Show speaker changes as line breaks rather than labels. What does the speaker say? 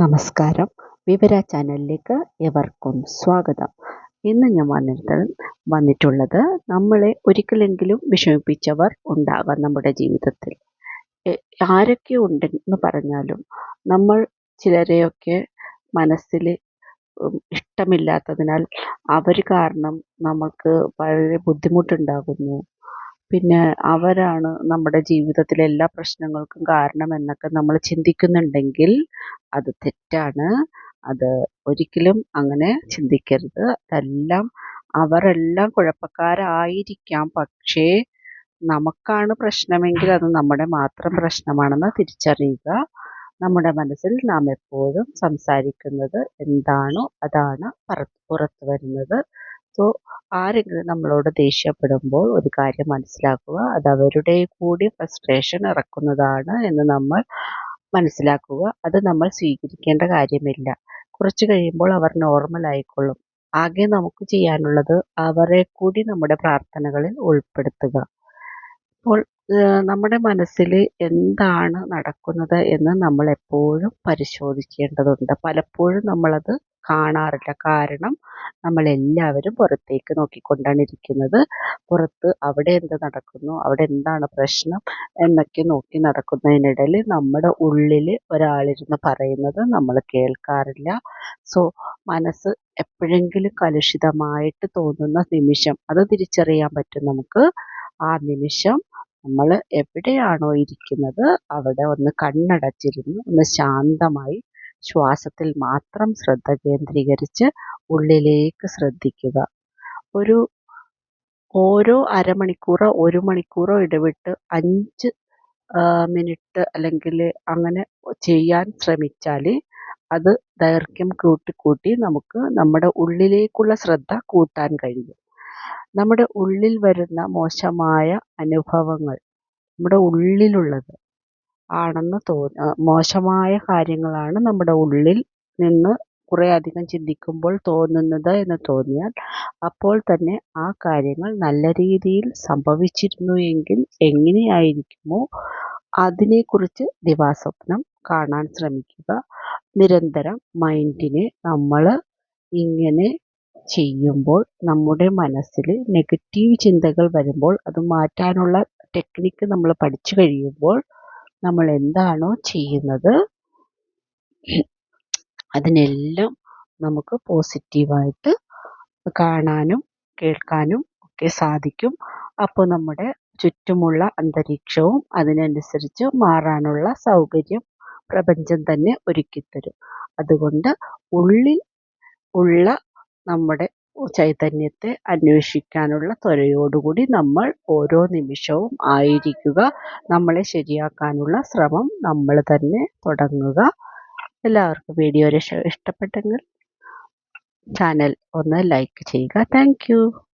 നമസ്കാരം. വിവര ചാനലിലേക്ക് എവർക്കും സ്വാഗതം. ഇന്ന് ഞാൻ വന്നിട്ട് വന്നിട്ടുള്ളത് നമ്മളെ ഒരിക്കലെങ്കിലും വിഷമിപ്പിച്ചവർ ഉണ്ടാകാം നമ്മുടെ ജീവിതത്തിൽ. ആരൊക്കെ ഉണ്ടെന്ന് പറഞ്ഞാലും നമ്മൾ ചിലരെയൊക്കെ മനസ്സിൽ ഇഷ്ടമില്ലാത്തതിനാൽ അവർ കാരണം നമുക്ക് വളരെ ബുദ്ധിമുട്ടുണ്ടാകുന്നു. പിന്നെ അവരാണ് നമ്മുടെ ജീവിതത്തിലെ എല്ലാ പ്രശ്നങ്ങൾക്കും കാരണം എന്നൊക്കെ നമ്മൾ ചിന്തിക്കുന്നുണ്ടെങ്കിൽ അത് തെറ്റാണ്. അത് ഒരിക്കലും അങ്ങനെ ചിന്തിക്കരുത്. അതെല്ലാം അവരെല്ലാം കുഴപ്പക്കാരായിരിക്കാം. പക്ഷേ നമുക്കാണ് പ്രശ്നമെങ്കിൽ അത് നമ്മുടെ മാത്രം പ്രശ്നമാണെന്ന് തിരിച്ചറിയുക. നമ്മുടെ മനസ്സിൽ നാം എപ്പോഴും സംസാരിക്കുന്നത് എന്താണോ അതാണ് പുറത്തു വരുന്നത്. സോ ആരെങ്കിലും നമ്മളോട് ദേഷ്യപ്പെടുമ്പോൾ ഒരു കാര്യം മനസ്സിലാക്കുക. അത് അവരുടെ കൂടി ഫ്രസ്ട്രേഷൻ ഇറക്കുന്നതാണ് എന്ന് നമ്മൾ മനസ്സിലാക്കുക. അത് നമ്മൾ സ്വീകരിക്കേണ്ട കാര്യമില്ല. കുറച്ച് കഴിയുമ്പോൾ അവർ നോർമൽ ആയിക്കൊള്ളും. ആകെ നമുക്ക് ചെയ്യാനുള്ളത് അവരെ കൂടി നമ്മുടെ പ്രാർത്ഥനകളിൽ ഉൾപ്പെടുത്തുക. അപ്പോൾ നമ്മുടെ മനസ്സിൽ എന്താണ് നടക്കുന്നത് എന്ന് നമ്മൾ എപ്പോഴും പരിശോധിക്കേണ്ടതുണ്ട്. പലപ്പോഴും നമ്മളത് കാണാറില്ല. കാരണം നമ്മളെല്ലാവരും പുറത്തേക്ക് നോക്കിക്കൊണ്ടാണ് ഇരിക്കുന്നത്. പുറത്ത് അവിടെ എന്ത് നടക്കുന്നു അവിടെ എന്താണ് പ്രശ്നം എന്നൊക്കെ നോക്കി നടക്കുന്നതിനിടയിൽ നമ്മുടെ ഉള്ളിൽ ഒരാളിരുന്ന് പറയുന്നത് നമ്മൾ കേൾക്കാറില്ല. സോ മനസ്സ് എപ്പോഴെങ്കിലും കലുഷിതമായിട്ട് തോന്നുന്ന നിമിഷം അത് തിരിച്ചറിയാൻ പറ്റും നമുക്ക്. ആ നിമിഷം നമ്മൾ എവിടെയാണോ ഇരിക്കുന്നത് അവിടെ ഒന്ന് കണ്ണടച്ചിരുന്ന് ഒന്ന് ശാന്തമായി ശ്വാസത്തിൽ മാത്രം ശ്രദ്ധ കേന്ദ്രീകരിച്ച് ഉള്ളിലേക്ക് ശ്രദ്ധിക്കുക. ഒരു ഓരോ അരമണിക്കൂറോ ഒരു മണിക്കൂറോ ഇടവിട്ട് അഞ്ച് മിനിറ്റ് അല്ലെങ്കിൽ അങ്ങനെ ചെയ്യാൻ ശ്രമിച്ചാൽ അത് ദൈർഘ്യം കൂട്ടി കൂട്ടി നമുക്ക് നമ്മുടെ ഉള്ളിലേക്കുള്ള ശ്രദ്ധ കൂട്ടാൻ കഴിയും. നമ്മുടെ ഉള്ളിൽ വരുന്ന മോശമായ അനുഭവങ്ങൾ നമ്മുടെ ഉള്ളിലുള്ളത് ആണെന്ന് തോന്ന മോശമായ കാര്യങ്ങളാണ് നമ്മുടെ ഉള്ളിൽ നിന്ന് കുറെ അധികം ചിന്തിക്കുമ്പോൾ തോന്നുന്നത് എന്ന് തോന്നിയാൽ അപ്പോൾ തന്നെ ആ കാര്യങ്ങൾ നല്ല രീതിയിൽ സംഭവിച്ചിരുന്നു എങ്കിൽ എങ്ങനെയായിരിക്കുമോ അതിനെക്കുറിച്ച് ദിവാസ്വപ്നം കാണാൻ ശ്രമിക്കുക. നിരന്തരം മൈൻഡിനെ നമ്മൾ ഇങ്ങനെ ചെയ്യുമ്പോൾ നമ്മുടെ മനസ്സിൽ നെഗറ്റീവ് ചിന്തകൾ വരുമ്പോൾ അത് മാറ്റാനുള്ള ടെക്നിക്ക് നമ്മൾ പഠിച്ചു കഴിയുമ്പോൾ നമ്മൾ എന്താണോ ചെയ്യുന്നത് അതിനെല്ലാം നമുക്ക് പോസിറ്റീവായിട്ട് കാണാനും കേൾക്കാനും ഒക്കെ സാധിക്കും. അപ്പോൾ നമ്മുടെ ചുറ്റുമുള്ള അന്തരീക്ഷവും അതിനനുസരിച്ച് മാറാനുള്ള സൗകര്യം പ്രപഞ്ചം തന്നെ ഒരുക്കിത്തരും. അതുകൊണ്ട് ഉള്ളിൽ ഉള്ള നമ്മുടെ ചൈതന്യത്തെ അന്വേഷിക്കാനുള്ള ത്വരയോടുകൂടി നമ്മൾ ഓരോ നിമിഷവും ആയിരിക്കുക. നമ്മളെ ശരിയാക്കാനുള്ള ശ്രമം നമ്മൾ തന്നെ തുടങ്ങുക. എല്ലാവർക്കും വീഡിയോ ഇഷ്ടപ്പെട്ടെങ്കിൽ ചാനൽ ഒന്ന് ലൈക്ക് ചെയ്യുക. താങ്ക്